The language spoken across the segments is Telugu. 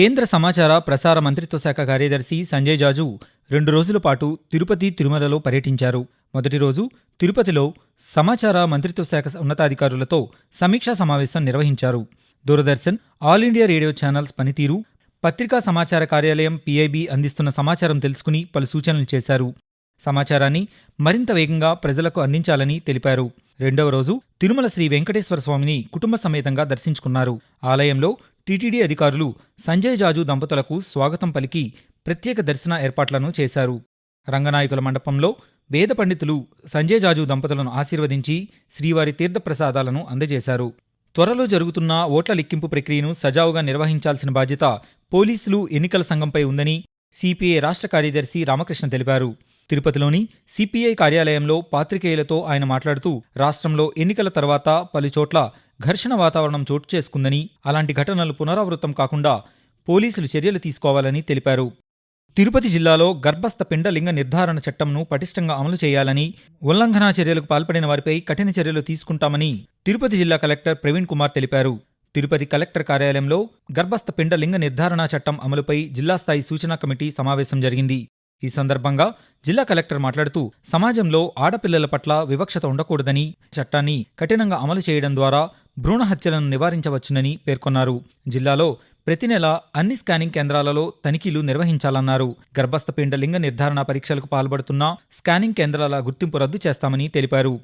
కేంద్ర సమాచార ప్రసార మంత్రిత్వ శాఖ కార్యదర్శి సంజయ్ జాజు రెండు రోజుల పాటు తిరుపతి తిరుమలలో పర్యటించారు. మొదటి రోజు తిరుపతిలో సమాచార మంత్రిత్వ శాఖ ఉన్నతాధికారులతో సమీక్షా సమావేశం నిర్వహించారు. Doordarshan all India radio channels పనితీరు పత్రికా సమాచార కార్యాలయం పీఐబీ అందిస్తున్న సమాచారం తెలుసుకుని పలు సూచనలు చేశారు. సమాచారాన్ని మరింత వేగంగా ప్రజలకు అందించాలని తెలిపారు. రెండవ రోజు తిరుమల శ్రీ వెంకటేశ్వర స్వామిని కుటుంబ సమేతంగా దర్శించుకున్నారు. ఆలయంలో టీటీడీ అధికారులు సంజయ్ జాజు దంపతులకు స్వాగతం పలికి ప్రత్యేక దర్శన ఏర్పాట్లను చేశారు. రంగనాయకుల మండపంలో వేద పండితులు సంజయ్ జాజు దంపతులను ఆశీర్వదించి శ్రీవారి తీర్థప్రసాదాలను అందజేశారు. త్వరలో జరుగుతున్న ఓట్ల లెక్కింపు ప్రక్రియను సజావుగా నిర్వహించాల్సిన బాధ్యత పోలీసులు ఎన్నికల సంఘంపై ఉందని సిపిఐ రాష్ట్ర కార్యదర్శి రామకృష్ణ తెలిపారు. తిరుపతిలోని సిపిఐ కార్యాలయంలో పాత్రికేయులతో ఆయన మాట్లాడుతూ రాష్ట్రంలో ఎన్నికల తర్వాత పలుచోట్ల ఘర్షణ వాతావరణం చోటు చేసుకుందని అలాంటి ఘటనలు పునరావృతం కాకుండా పోలీసులు చర్యలు తీసుకోవాలని తెలిపారు. తిరుపతి జిల్లాలో గర్భస్థ పిండలింగ నిర్ధారణ చట్టంను పటిష్టంగా అమలు చేయాలని ఉల్లంఘనా చర్యలకు పాల్పడిన వారిపై కఠిన చర్యలు తీసుకుంటామని తిరుపతి జిల్లా కలెక్టర్ ప్రవీణ్ కుమార్ తెలిపారు. తిరుపతి కలెక్టర్ కార్యాలయంలో గర్భస్థ పిండలింగ నిర్ధారణ చట్టం అమలుపై జిల్లా స్థాయి సూచనా కమిటీ సమావేశం జరిగింది. ఈ సందర్భంగా జిల్లా కలెక్టర్ మాట్లాడుతూ సమాజంలో ఆడపిల్లల పట్ల వివక్షత ఉండకూడదని చట్టాన్ని కఠినంగా అమలు చేయడం ద్వారా భ్రూణ హత్యలను నివారించవచ్చునని పేర్కొన్నారు. జిల్లాలో ప్రతి నెల అన్ని స్కానింగ్ కేంద్రాలలో తనిఖీలు నిర్వహించాలన్నారు. గర్భస్థ పిండ లింగ నిర్ధారణ పరీక్షలకు పాల్పడుతున్న స్కానింగ్ కేంద్రాల గుర్తింపు రద్దు చేస్తామని తెలిపారు.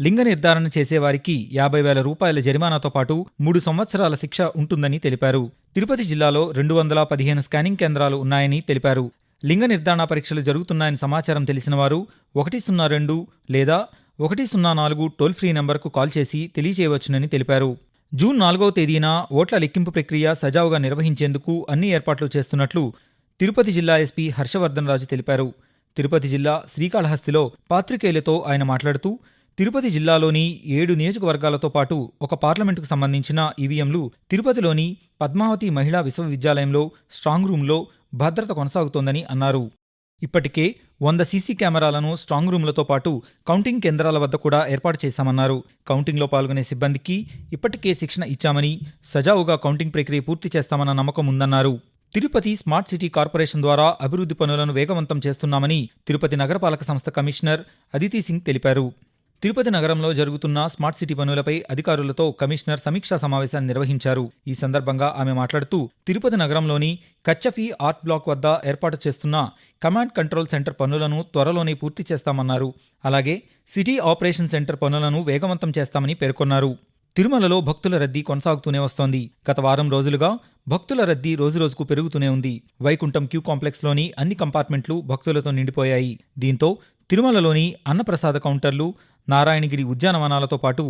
లింగ నిర్ధారణ చేసేవారికి యాభై వేల రూపాయల జరిమానాతో పాటు మూడు సంవత్సరాల శిక్ష ఉంటుందని తెలిపారు. తిరుపతి జిల్లాలో రెండు వందల పదిహేను స్కానింగ్ కేంద్రాలు ఉన్నాయని తెలిపారు. లింగ నిర్ధారణ పరీక్షలు జరుగుతున్నాయని సమాచారం తెలిసిన వారు ఒకటి సున్నా రెండు లేదా ఒకటి సున్నా నాలుగు టోల్ ఫ్రీ నంబర్కు కాల్ చేసి తెలియజేయవచ్చునని తెలిపారు. జూన్ నాలుగవ తేదీన ఓట్ల లెక్కింపు ప్రక్రియ సజావుగా నిర్వహించేందుకు అన్ని ఏర్పాట్లు చేస్తున్నట్లు తిరుపతి జిల్లా ఎస్పీ హర్షవర్ధన్ రాజు తెలిపారు. తిరుపతి జిల్లా శ్రీకాళహస్తిలో పాత్రికేయులతో ఆయన మాట్లాడుతూ తిరుపతి జిల్లాలోని ఏడు నియోజకవర్గాలతో పాటు ఒక పార్లమెంటుకు సంబంధించిన ఈవీఎంలు తిరుపతిలోని పద్మావతి మహిళా విశ్వవిద్యాలయంలో స్ట్రాంగ్ రూంలో భద్రత కొనసాగుతోందని అన్నారు. ఇప్పటికే వంద సీసీ కెమెరాలను స్ట్రాంగ్ రూమ్లతో పాటు కౌంటింగ్ కేంద్రాల వద్ద కూడా ఏర్పాటు చేశామన్నారు. కౌంటింగ్లో పాల్గొనే సిబ్బందికి ఇప్పటికే శిక్షణ ఇచ్చామని సజావుగా కౌంటింగ్ ప్రక్రియ పూర్తి చేస్తామన్న నమ్మకం ఉందన్నారు. తిరుపతి స్మార్ట్ సిటీ కార్పొరేషన్ ద్వారా అభివృద్ధి పనులను వేగవంతం చేస్తున్నామని తిరుపతి నగరపాలక సంస్థ కమిషనర్ అదితి సింగ్ తెలిపారు. తిరుపతి నగరంలో జరుగుతున్న స్మార్ట్ సిటీ పనులపై అధికారులతో కమిషనర్ సమీక్షా సమావేశాన్ని నిర్వహించారు. ఈ సందర్భంగా ఆమె మాట్లాడుతూ తిరుపతి నగరంలోని కచ్చఫీ ఆర్ట్ బ్లాక్ వద్ద ఏర్పాటు చేస్తున్న కమాండ్ కంట్రోల్ సెంటర్ పనులను త్వరలోనే పూర్తి చేస్తామన్నారు. అలాగే సిటీ ఆపరేషన్ సెంటర్ పనులను వేగవంతం చేస్తామని పేర్కొన్నారు. తిరుమలలో భక్తుల రద్దీ కొనసాగుతూనే వస్తోంది. గత వారం రోజులుగా భక్తుల రద్దీ రోజురోజుకు పెరుగుతూనే ఉంది. వైకుంఠం క్యూ కాంప్లెక్స్లోని అన్ని కంపార్ట్మెంట్లు భక్తులతో నిండిపోయాయి. దీంతో తిరుమలలోని అన్నప్రసాద కౌంటర్లు నారాయణగిరి ఉద్యానవనాలతో పాటు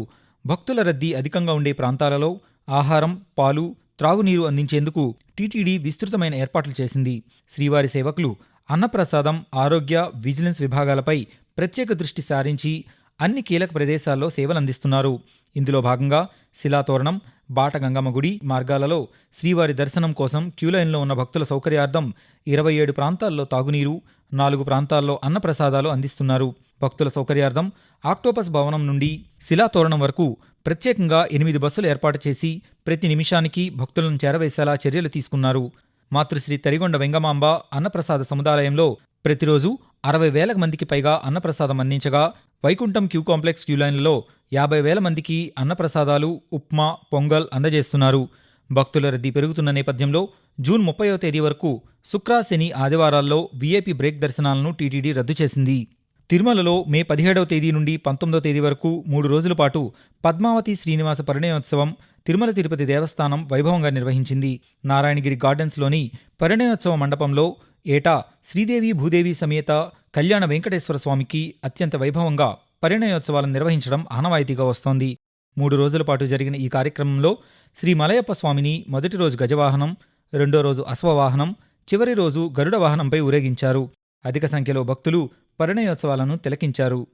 భక్తుల రద్దీ అధికంగా ఉండే ప్రాంతాలలో ఆహారం పాలు త్రాగునీరు అందించేందుకు టీటీడీ విస్తృతమైన ఏర్పాట్లు చేసింది. శ్రీవారి సేవకులు అన్నప్రసాదం ఆరోగ్య విజిలెన్స్ విభాగాలపై ప్రత్యేక దృష్టి సారించి అన్ని కీలక ప్రదేశాల్లో సేవలందిస్తున్నారు. ఇందులో భాగంగా శిలాతోరణం బాట గంగమ్మ గుడి మార్గాలలో శ్రీవారి దర్శనం కోసం క్యూలైన్లో ఉన్న భక్తుల సౌకర్యార్థం ఇరవై ఏడు ప్రాంతాల్లో తాగునీరు నాలుగు ప్రాంతాల్లో అన్నప్రసాదాలు అందిస్తున్నారు. భక్తుల సౌకర్యార్థం ఆక్టోపస్ భవనం నుండి శిలాతోరణం వరకు ప్రత్యేకంగా ఎనిమిది బస్సులు ఏర్పాటు చేసి ప్రతి నిమిషానికి భక్తులను చేరవేసేలా చర్యలు తీసుకున్నారు. మాతృశ్రీ తరిగొండ వెంగమాంబ అన్నప్రసాద సముదాలయంలో ప్రతిరోజు అరవై వేల మందికి పైగా అన్నప్రసాదం అందించగా వైకుంఠం క్యూ కాంప్లెక్స్ క్యూలైన్లలో యాభై వేల మందికి అన్నప్రసాదాలు ఉప్మా పొంగల్ అందజేస్తున్నారు. భక్తుల రద్దీ పెరుగుతున్న నేపథ్యంలో జూన్ ముప్పయో తేదీ వరకు శుక్ర శని ఆదివారాల్లో వీఐపీ బ్రేక్ దర్శనాలను టీటీడీ రద్దు చేసింది. తిరుమలలో మే పదిహేడవ తేదీ నుండి పంతొమ్మిదవ తేదీ వరకు మూడు రోజుల పాటు పద్మావతి శ్రీనివాస పరిణయోత్సవం తిరుమల తిరుపతి దేవస్థానం వైభవంగా నిర్వహించింది. నారాయణగిరి గార్డెన్స్లోని పరిణయోత్సవ మండపంలో ఏటా శ్రీదేవి భూదేవి సమేత కళ్యాణ వెంకటేశ్వర స్వామికి అత్యంత వైభవంగా పరిణయోత్సవాలను నిర్వహించడం ఆనవాయితీగా వస్తోంది. మూడు రోజుల పాటు జరిగిన ఈ కార్యక్రమంలో శ్రీ మలయప్ప స్వామిని మొదటి రోజు గజవాహనం రెండో రోజు అశ్వవాహనం చివరి రోజు గరుడ వాహనంపై ఊరేగించారు. అధిక సంఖ్యలో భక్తులు పరిణయోత్సవాలను తిలకించారు.